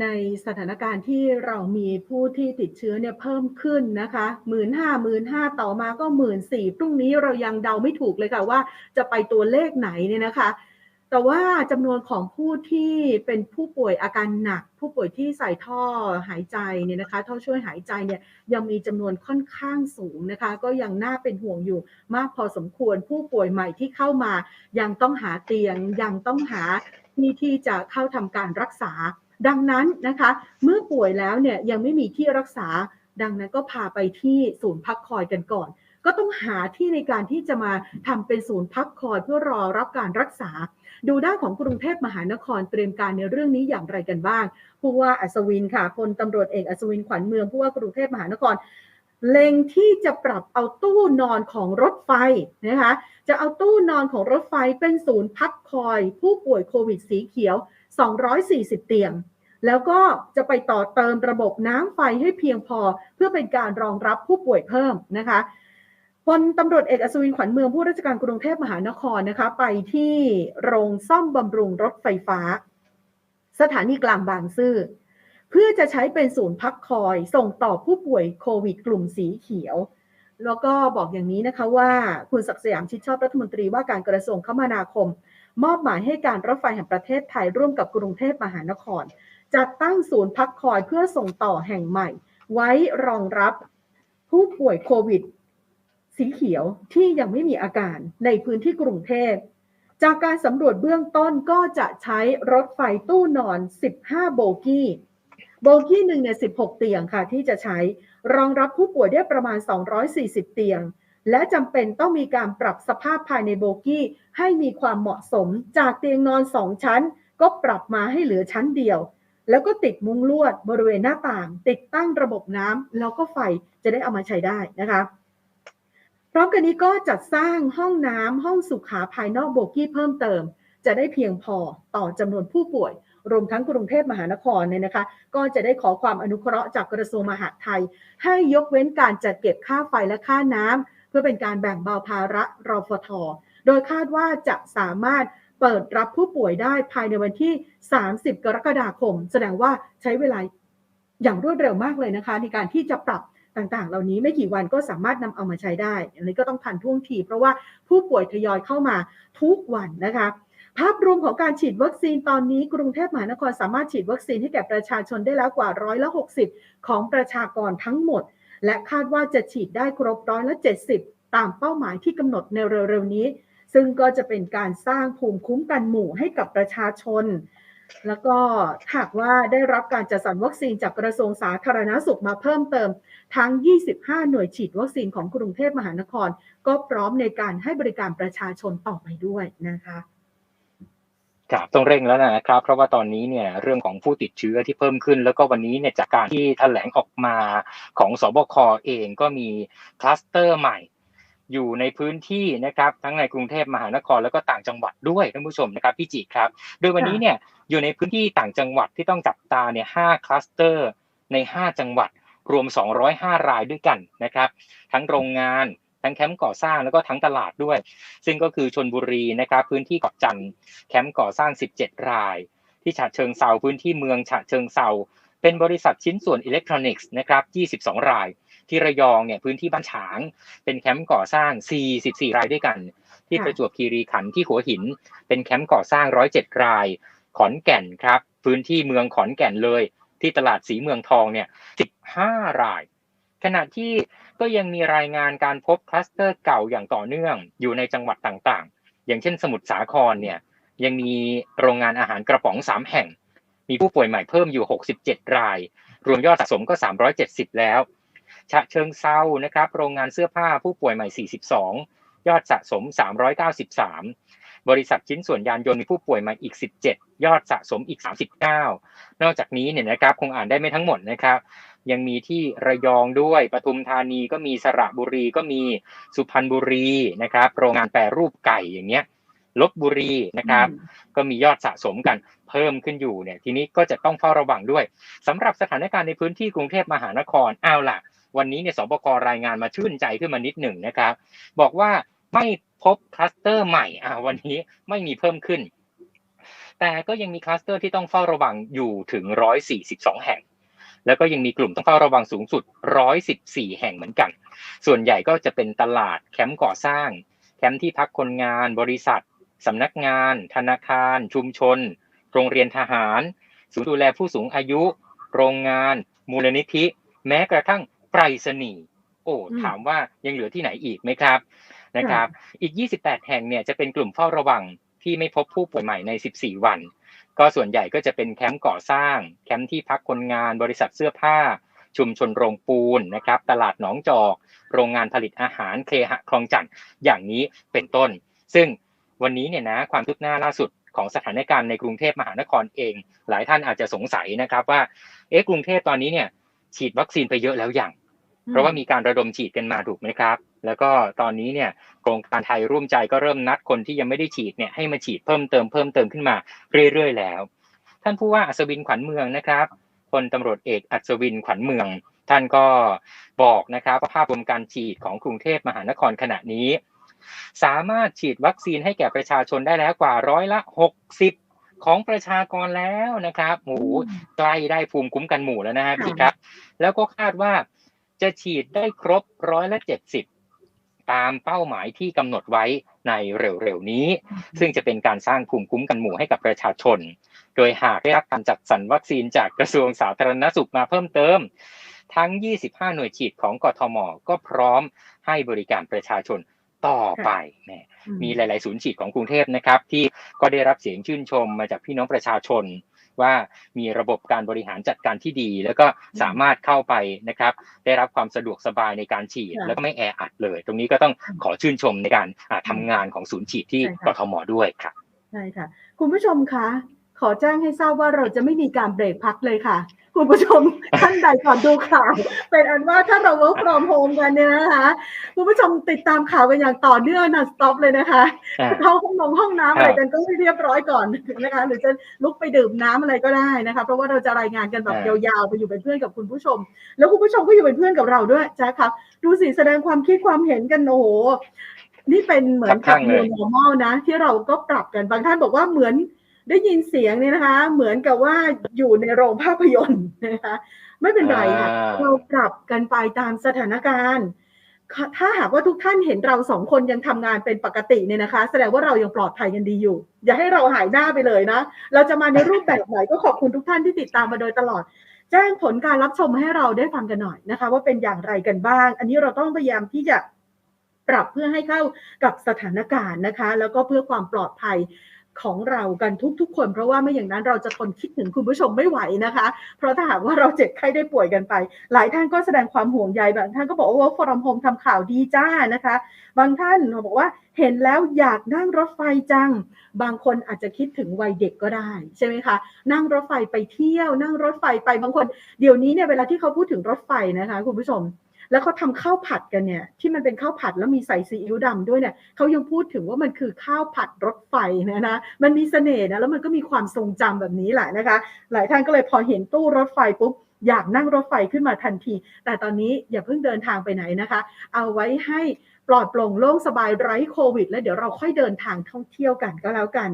ในสถานการณ์ที่เรามีผู้ที่ติดเชื้อเนี่ยเพิ่มขึ้นนะคะหมื่นห้าหมื่นห้าต่อมาก็หมื่นสี่พรุ่งนี้เรายังเดาไม่ถูกเลยค่ะว่าจะไปตัวเลขไหนเนี่ยนะคะ แต่ว่าจำนวนของผู้ที่เป็นผู้ป่วยอาการหนัก ผู้ป่วยที่ใส่ท่อหายใจเนี่ยนะคะท่อช่วยหายใจเนี่ยยังมีจำนวนค่อนข้างสูงนะคะ ก็ยังน่าเป็นห่วงอยู่มากพอสมควรผู้ป่วยใหม่ที่เข้ามา ยังต้องหาเตียงยังต้องหาที่ที่จะเข้าทำการรักษา ดังนั้นนะคะ เมื่อป่วยแล้วเนี่ยยังไม่มีที่รักษา ดังนั้นก็พาไปที่ศูนย์พักคอยกันก่อน ก็ต้องหาที่ในการที่จะมาทำเป็นศูนย์พักคอยเพื่อรอรับการรักษา ดูด้านของกรุงเทพมหานครเตรียมการในเรื่องนี้อย่างไรกันบ้างผู้ว่าอัศวินค่ะพลตำรวจเอกอัศวินขวัญเมืองผู้ว่ากรุงเทพมหานครเล็งที่จะปรับเอาตู้นอนของรถไฟนะคะ จะเอาตู้นอนของรถไฟเป็นศูนย์พักคอย ผู้ป่วยโควิดสีเขียว 240 เตียง แล้วก็จะไปต่อเติมระบบน้ำไฟให้เพียงพอ เพื่อเป็นการรองรับผู้ป่วยเพิ่มนะคะพลตำรวจเอกอัศวินขวัญเมืองผู้ราชการกรุงเทพมหานครนะคะ ไปที่โรงซ่อมบำรุงรถไฟฟ้า สถานีกลางบางซื่อเพื่อจะใช้เป็นศูนย์พักคอย ส่งต่อผู้ป่วยโควิด กลุ่มสีเขียว แล้วก็บอกอย่างนี้นะคะว่าคุณศักดิ์สยามชิดชอบรัฐมนตรีว่าการกระทรวงคมนาคม มอบหมายให้การรถไฟแห่งประเทศไทยร่วมกับกรุงเทพมหานคร จัดตั้งศูนย์พักคอยเพื่อส่งต่อแห่งใหม่ ไว้รองรับผู้ป่วยโควิด สีเขียวที่ยังไม่มีอาการในพื้นที่กรุงเทพ จากการสำรวจเบื้องต้นก็จะใช้รถไฟตู้นอน 15 โบกี้ โบกี้หนึ่งเนี่ย16 เตียงค่ะ ที่จะใช้รองรับผู้ป่วยได้ประมาณ 240 เตียง และจำเป็นต้องมีการปรับสภาพภายในโบกี้ให้มีความเหมาะสม จากเตียงนอน 2 ชั้น ก็ปรับมาให้เหลือชั้นเดียว แล้วก็ติดมุ้งลวดบริเวณหน้าต่าง ติดตั้งระบบน้ำแล้วก็ไฟจะได้เอามาใช้ได้นะคะพร้อมกันนี้ก็จัดสร้างห้องน้ำห้องสุขาภายนอกโบกี้เพิ่มเติม จะได้เพียงพอต่อจำนวนผู้ป่วย รวมทั้งกรุงเทพมหานครเนี่ยนะคะ ก็จะได้ขอความอนุเคราะห์จากกระทรวงมหาดไทย ให้ยกเว้นการจัดเก็บค่าไฟและค่าน้ำเพื่อเป็นการแบ่งเบาภาระรอฟทโดยคาดว่าจะสามารถ เปิดรับผู้ป่วยได้ภายในวันที่ 30 กรกฎาคม แสดงว่าใช้เวลาอย่างรวดเร็วมากเลยนะคะ ในการที่จะปรับต่างๆ เหล่านี้ไม่กี่วันก็สามารถนำเอามาใช้ได้อันนี้ก็ต้องทันท่วงที เพราะว่าผู้ป่วยทยอยเข้ามาทุกวันนะคะภาพรวมของการฉีดวัคซีนตอนนี้กรุงเทพมหานครสามารถฉีดวัคซีนให้แก่ประชาชนได้แล้วกว่าร้อยละ60 ของประชากรทั้งหมด และคาดว่าจะฉีดได้ครบร้อยละ70 ตามเป้าหมายที่กำหนดในเร็วๆนี้ ซึ่งก็จะเป็นการสร้างภูมิคุ้มกันหมู่ให้กับประชาชน แล้วก็หากว่าได้รับการจัดสรรวัคซีนจากกระทรวงสาธารณสุขมาเพิ่มเติม ทั้ง 25 หน่วยฉีดวัคซีนของกรุงเทพมหานคร ก็พร้อมในการให้บริการประชาชนต่อไปด้วยนะคะครับต้องเร่งแล้วนะครับ เพราะว่าตอนนี้เนี่ยเรื่องของผู้ติดเชื้อที่เพิ่มขึ้น แล้วก็วันนี้เนี่ยจากการที่แถลงออกมาของสบคเองก็มีคลัสเตอร์ใหม่ อยู่ในพื้นที่นะครับทั้งในกรุงเทพมหานครแล้วก็ต่างจังหวัดด้วยท่านผู้ชมนะครับพี่จิครับ โดยวันนี้เนี่ยอยู่ในพื้นที่ต่างจังหวัดที่ต้องจับตาเนี่ยห้าคลัสเตอร์ใน 5 จังหวัดรวม 205 รายด้วยกันนะครับ ทั้งโรงงานทั้งแคมป์ก่อสร้างแล้วก็ทั้งตลาดด้วย ซึ่งก็คือชนบุรีนะครับพื้นที่เกาะจันทร์แคมป์ก่อสร้าง 17 ราย ที่ฉะเชิงเซาพื้นที่เมืองฉะเชิงเซาเป็นบริษัทชิ้นส่วนอิเล็กทรอนิกส์นะครับ 22 ราย ที่ระยองเนี่ยพื้นที่บ้านฉาง เป็นแคมป์ก่อสร้าง 44 รายด้วยกัน ที่ค่ะประจวบคีรีขันธ์ที่หัวหิน เป็นแคมป์ก่อสร้าง 107 ราย ขอนแก่นครับ พื้นที่เมืองขอนแก่นเลย ที่ตลาดสีเมืองทองเนี่ย 15 ราย ขณะที่ก็ยังมีรายงานการพบคลัสเตอร์เก่าอย่างต่อเนื่องอยู่ในจังหวัดต่างๆ อย่างเช่นสมุทรสาครเนี่ยยังมีโรงงานอาหารกระป๋อง 3 แห่ง มีผู้ป่วยใหม่เพิ่มอยู่ 67 ราย รวมยอดสะสมก็ 370 แล้ว ฉะเชิงเซานะครับ โรงงานเสื้อผ้าผู้ป่วยใหม่ 42 ยอดสะสม 393 บริษัทชิ้นส่วนยานยนต์มีผู้ป่วยใหม่อีก 17 ยอดสะสมอีก 39 นอกจากนี้เนี่ยนะครับคงอ่านได้ไม่ทั้งหมดนะครับ ยังมีที่ระยองด้วยปทุมธานีก็มีสระบุรีก็มีสุพรรณบุรีนะครับ โรงงานแปรรูปไก่อย่างเงี้ยลบบุรีนะครับ ก็มียอดสะสมกันเพิ่มขึ้นอยู่เนี่ย ทีนี้ก็จะต้องเฝ้าระวังด้วยสำหรับสถานการณ์ในพื้นที่กรุงเทพมหานครเอาล่ะ วันนี้เนี่ยสบครายงานมาชื่นใจขึ้นมานิดหนึ่งนะครับ บอกว่าไม่พบคลัสเตอร์ใหม่อ่าวันนี้ไม่มีเพิ่มขึ้น แต่ก็ยังมีคลัสเตอร์ที่ต้องเฝ้าระวังอยู่ถึง 142 แห่ง แล้วก็ยังมีกลุ่มต้องเฝ้าระวังสูงสุด 114 แห่งเหมือนกัน ส่วนใหญ่ก็จะเป็นตลาดแคมป์ก่อสร้าง แคมป์ที่พักคนงาน บริษัทสำนักงาน ธนาคาร ชุมชน โรงเรียนทหาร ศูนย์ดูแลผู้สูงอายุ โรงงาน มูลนิธิ แม้กระทั่ง ไปรษณีย์โอ้อืมถามว่ายังเหลือที่ไหนอีกไหมครับนะครับ อีก 28 แห่งเนี่ยจะเป็นกลุ่มเฝ้าระวังที่ไม่พบผู้ป่วยใหม่ใน 14 วัน ก็ส่วนใหญ่ก็จะเป็นแคมป์ก่อสร้าง แคมป์ที่พักคนงานบริษัทเสื้อผ้า ชุมชนโรงปูนนะครับ ตลาดหนองจอก โรงงานผลิตอาหารเคหะคลองจันทน์อย่างนี้เป็นต้น ซึ่งวันนี้เนี่ยนะความคืบหน้าล่าสุดของสถานการณ์ในกรุงเทพมหานครเอง หลายท่านอาจจะสงสัยนะครับว่าเอ๊ะกรุงเทพตอนนี้เนี่ยฉีดวัคซีนไปเยอะแล้วอย่าง เพราะว่ามีการระดมฉีดกันมาถูกไหมครับ แล้วก็ตอนนี้เนี่ยโครงการไทยร่วมใจก็เริ่มนัดคนที่ยังไม่ได้ฉีดเนี่ยให้มาฉีดเพิ่มเติมเพิ่มเติมขึ้นมาเรื่อยๆแล้ว ท่านผู้ว่าอัศวินขวัญเมืองนะครับพลตำรวจเอกอัศวินขวัญเมือง ท่านก็บอกนะครับว่าภาพรวมการฉีดของกรุงเทพมหานครขณะนี้ สามารถฉีดวัคซีนให้แก่ประชาชนได้แล้วกว่าร้อยละ60ของประชากรแล้วนะครับโอ้โหใกล้ได้ภูมิคุ้มกันหมู่แล้วนะฮะค่ะพี่ครับ แล้วก็คาดว่า จะฉีดได้ครบร้อยละ70ตามเป้าหมายที่กำหนดไว้ในเร็วๆนี้ ซึ่งจะเป็นการสร้างภูมิคุ้มกันหมู่ให้กับประชาชน โดยหากได้รับการจัดสรรวัคซีนจากกระทรวงสาธารณสุขมาเพิ่มเติม ทั้ง 25 หน่วยฉีดของกทม ก็พร้อมให้บริการประชาชนต่อไปแหมอืมีหลาย ๆ ศูนย์ฉีดของกรุงเทพนะครับ ที่ก็ได้รับเสียงชื่นชมมาจากพี่น้องประชาชน ว่ามีระบบการบริหารจัดการที่ดี แล้วก็สามารถเข้าไปนะครับ ได้รับความสะดวกสบายในการฉีดค่ะแล้วก็ไม่แออัดเลย ตรงนี้ก็ต้องขอชื่นชมในการอ่าทำงานของศูนย์ฉีดที่ใช่กค่ะทมด้วยครับใช่ค่ะ คุณผู้ชมคะขอแจ้งให้ทราบว่าเราจะไม่มีการเบรกพักเลยค่ะ คุณผู้ชมท่านใดก่อนดูข่าวเป็นอันว่าถ้าเรา work from home กันเนี่ยนะคะคุณผู้ชมติดตามข่าวกันอย่างต่อเนื่องนะ stop เลยนะคะอ่าเข้าห้องนงห้องน้ำอะไรครับกันก็ให้เรียบร้อยก่อนนะคะหรือจะลุกไปดื่มน้ำอะไรก็ได้นะคะเพราะว่าเราจะรายงานกันแบบอ่ายาวๆไปอยู่เป็นเพื่อนกับคุณผู้ชม แล้วคุณผู้ชมก็อยู่เป็นเพื่อนกับเราด้วยจ้าครับดูสิแสดงความคิดความเห็นกันโอ้โหนี่เป็นเหมือนกับครับข้างเลย new normal นะ ที่เราก็ปรับกันบางท่านบอกว่าเหมือน ได้ยินเสียงเนี่ยนะคะ เหมือนกับว่าอยู่ในโรงภาพยนตร์นะคะ ไม่เป็นไรค่ะอ่าเราปรับกันไปตามสถานการณ์ ถ้าหากว่าทุกท่านเห็นเราสองคนยังทำงานเป็นปกติเนี่ยนะคะ แสดงว่าเรายังปลอดภัยกันดีอยู่ อย่าให้เราหายหน้าไปเลยนะ เราจะมาในรูปแบบไหนก็ขอบคุณทุกท่านที่ติดตามมาโดยตลอด แจ้งผลการรับชมให้เราได้ฟังกันหน่อยนะคะ ว่าเป็นอย่างไรกันบ้าง อันนี้เราต้องพยายามที่จะปรับเพื่อให้เข้ากับสถานการณ์นะคะ แล้วก็เพื่อความปลอดภัย ของเรากันทุกๆ คน เพราะว่าไม่อย่างนั้นเราจะทนคิดถึงคุณผู้ชมไม่ไหวนะคะ เพราะถ้าหากว่าเราเจ็บไข้ได้ป่วยกันไป หลายท่านก็แสดงความห่วงใยบางท่านก็บอกว่า work from home ทำข่าวดีจ้านะคะ บางท่านบอกว่าเห็นแล้วอยากนั่งรถไฟจัง บางคนอาจจะคิดถึงวัยเด็กก็ได้ใช่ไหมคะนั่งรถไฟไปเที่ยว นั่งรถไฟไปบางคน เดี๋ยวนี้เนี่ยเวลาที่เขาพูดถึงรถไฟนะคะ คุณผู้ชม แล้วเขาทำข้าวผัดกันเนี่ยที่มันเป็นข้าวผัดแล้วมีใส่ซีอิ๊วดำด้วยเนี่ยเขายังพูดถึงว่ามันคือข้าวผัดรถไฟนะนะมันมีเสน่ห์นะแล้วมันก็มีความทรงจำแบบนี้แหละนะคะ หลายท่านก็เลยพอเห็นตู้รถไฟปุ๊บอยากนั่งรถไฟขึ้นมาทันที แต่ตอนนี้อย่าเพิ่งเดินทางไปไหนนะคะ เอาไว้ให้ปลอดโปร่งโล่งสบายไร้โควิด แล้วเดี๋ยวเราค่อยเดินทางท่องเที่ยวกันก็แล้วกัน